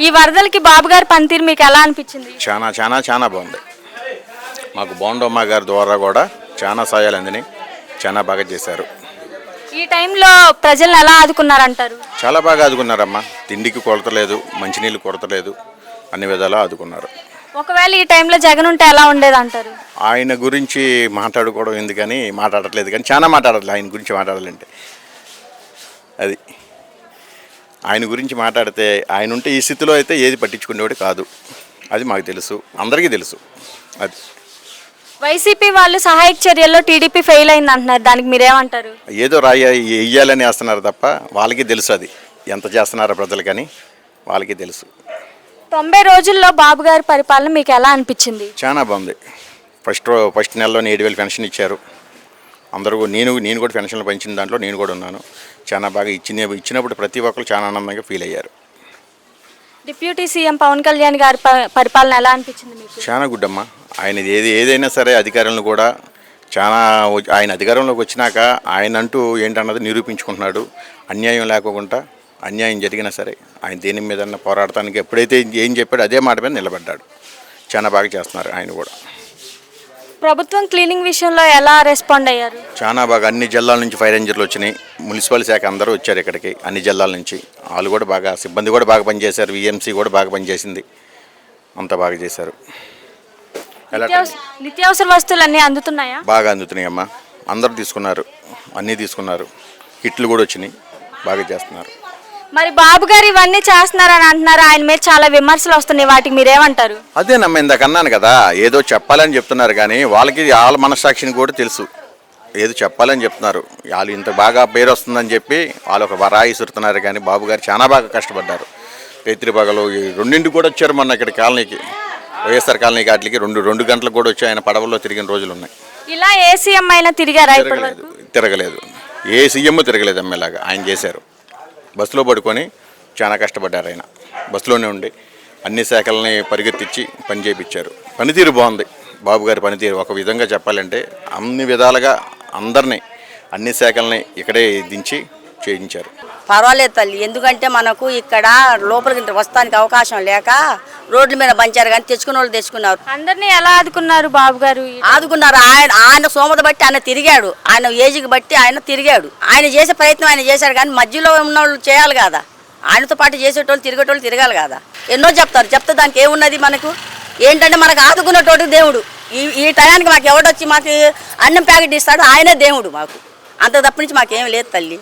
ఈ వరదలకి బాబు గారి పనితీరు మీకు ఎలా అనిపించింది? చాలా చాలా చాలా బాగుంది. మాకు బోండమ్మ గారి ద్వారా కూడా చాలా సాయాలు అందినాయి. చాలా బాగా చేశారు. ఈ టైంలో ప్రజల్ని ఎలా ఆదుకున్నారంటారు? చాలా బాగా ఆదుకున్నారమ్మా. తిండికి కొరత లేదు మంచినీళ్ళు కొరత లేదు అన్ని విధాలా ఆదుకున్నారు. ఒకవేళ ఈ టైంలో జగన్ ఉంటే ఎలా ఉండేది అంటారు ఆయన గురించి మాట్లాడుకోవడం ఎందుకని మాట్లాడట్లేదు కానీ చాలా మాట్లాడట్లేదు ఆయన గురించి మాట్లాడాలంటే. అది ఆయన గురించి మాట్లాడితే ఆయన ఉంటే ఈ స్థితిలో అయితే ఏది పట్టించుకునేవాడు కాదు. అది మాకు తెలుసు. అందరికీ తెలుసు. అది. వైసీపీ వాళ్ళు సహాయక చర్యల్లో టీడీపీ ఫెయిల్ అయింది అంటున్నారు దానికి మీరేమంటారు? ఏదో రాయ వెయ్యాలని వేస్తున్నారు తప్ప వాళ్ళకి తెలుసు అది. ఎంత చేస్తున్నారో ప్రజలకని వాళ్ళకి తెలుసు. తొంభై రోజుల్లో బాబు గారి పరిపాలన మీకు ఎలా అనిపించింది? చాలా బాగుంది. ఫస్ట్ ఫస్ట్ నెలలో ఏడు వేలు పెన్షన్ ఇచ్చారు. అందరూ నేను నేను కూడా పెన్షన్లు పెంచిన దాంట్లో నేను కూడా ఉన్నాను. చాలా బాగా ఇచ్చిన ఇచ్చినప్పుడు ప్రతి ఒక్కరు చాలా ఆనందంగా ఫీల్ అయ్యారు. డిప్యూటీ సీఎం పవన్ కళ్యాణ్ గారి పరిపాలన ఎలా అనిపించింది మీకు? చాలా గుడ్ అమ్మా. ఆయన ఏది ఏదైనా సరే అధికారులను కూడా చాలా ఆయన అధికారంలోకి వచ్చినాక ఆయన అంటూ ఏంటన్నది నిరూపించుకుంటున్నాడు. అన్యాయం లేకోకుండా అన్యాయం జరిగినా సరే ఆయన దేని మీద పోరాడటానికి ఎప్పుడైతే ఏం చెప్పాడో అదే మాట మీద నిలబడ్డాడు. చాలా బాగా చేస్తున్నారు ఆయన కూడా. ప్రభుత్వం క్లీనింగ్ విషయంలో ఎలా రెస్పాండ్ అయ్యారు? చాలా బాగా అన్ని జిల్లాల నుంచి ఫైర్ ఇంజన్లు వచ్చినాయి మున్సిపల్ శాఖ అందరూ వచ్చారు ఇక్కడికి అన్ని జిల్లాల నుంచి. వాళ్ళు కూడా బాగా సిబ్బంది కూడా బాగా పనిచేశారు విఎంసీ కూడా బాగా పనిచేసింది. అంతా బాగా చేశారు. నిత్యావసర వస్తువులు అన్నీ అందుతున్నాయా? బాగా అందుతున్నాయి అమ్మా అందరూ తీసుకున్నారు అన్నీ తీసుకున్నారు. కిట్లు కూడా వచ్చినాయి బాగా చేస్తున్నారు. మరి బాబు గారు ఇవన్నీ చేస్తున్నారని అంటున్నారు. ఆయన మీద చాలా విమర్శలు వస్తున్నాయి. వాటికి మీరేమంటారు? అదే నమ్మ ఇందాక అన్నాను కదా ఏదో చెప్పాలని చెప్తున్నారు కానీ వాళ్ళకి వాళ్ళ మనస్సాక్షిని కూడా తెలుసు. ఏదో చెప్పాలని చెప్తున్నారు. వాళ్ళు ఇంత బాగా పేరు వస్తుందని చెప్పి వాళ్ళు ఒక వరాయి ఇస్తున్నారు కానీ బాబు గారు చాలా బాగా కష్టపడ్డారు. రైతులు పగలు ఈ రెండింటికి కూడా వచ్చారు మొన్న ఇక్కడ కాలనీకి. వైఎస్ఆర్ కాలనీ వాటికి రెండు రెండు గంటలకు కూడా వచ్చి ఆయన పడవల్లో తిరిగిన రోజులు ఉన్నాయి. ఇలా ఏ సీఎం అయినా తిరిగారా తిరగలేదు. ఏ సీఎం తిరగలేదు ఎమ్మెల్యేగా ఆయన చేశారు. బస్సులో పడుకొని చాలా కష్టపడ్డారు ఆయన. బస్సులోనే ఉండి అన్ని శాఖలని పరిగెత్తించి పని చేయించారు పనితీరు బాగుంది. బాబు గారి పనితీరు ఒక విధంగా చెప్పాలంటే అన్ని విధాలుగా అందరినీ అన్ని శాఖల్ని ఇక్కడే దించి చేయించారు. పర్వాలేదు తల్లి. ఎందుకంటే మనకు ఇక్కడ లోపలికి వస్తానికి అవకాశం లేక రోడ్ల మీద పంచారు కానీ తెచ్చుకున్న వాళ్ళు తెచ్చుకున్నారు. అందరినీ ఎలా ఆదుకున్నారు బాబు గారు? ఆదుకున్నారు. ఆయన ఆయన సోమత బట్టి ఆయన తిరిగాడు. ఆయన ఏజ్కి బట్టి ఆయన తిరిగాడు. ఆయన చేసే ప్రయత్నం ఆయన చేశాడు కానీ మధ్యలో ఉన్న వాళ్ళు చేయాలి కదా. ఆయనతో పాటు చేసేటోళ్ళు తిరిగేటోళ్ళు తిరగాలి కదా. ఎన్నో చెప్తారు. చెప్తే దానికి ఏమున్నది మనకు? ఏంటంటే మనకు ఆదుకున్నటోడు దేవుడు. ఈ ఈ టయానికి మాకు ఎవడొచ్చి మాకు అన్నం ప్యాకెట్ ఇస్తాడో ఆయనే దేవుడు మాకు. అంత తప్ప నుంచి మాకేం లేదు తల్లి.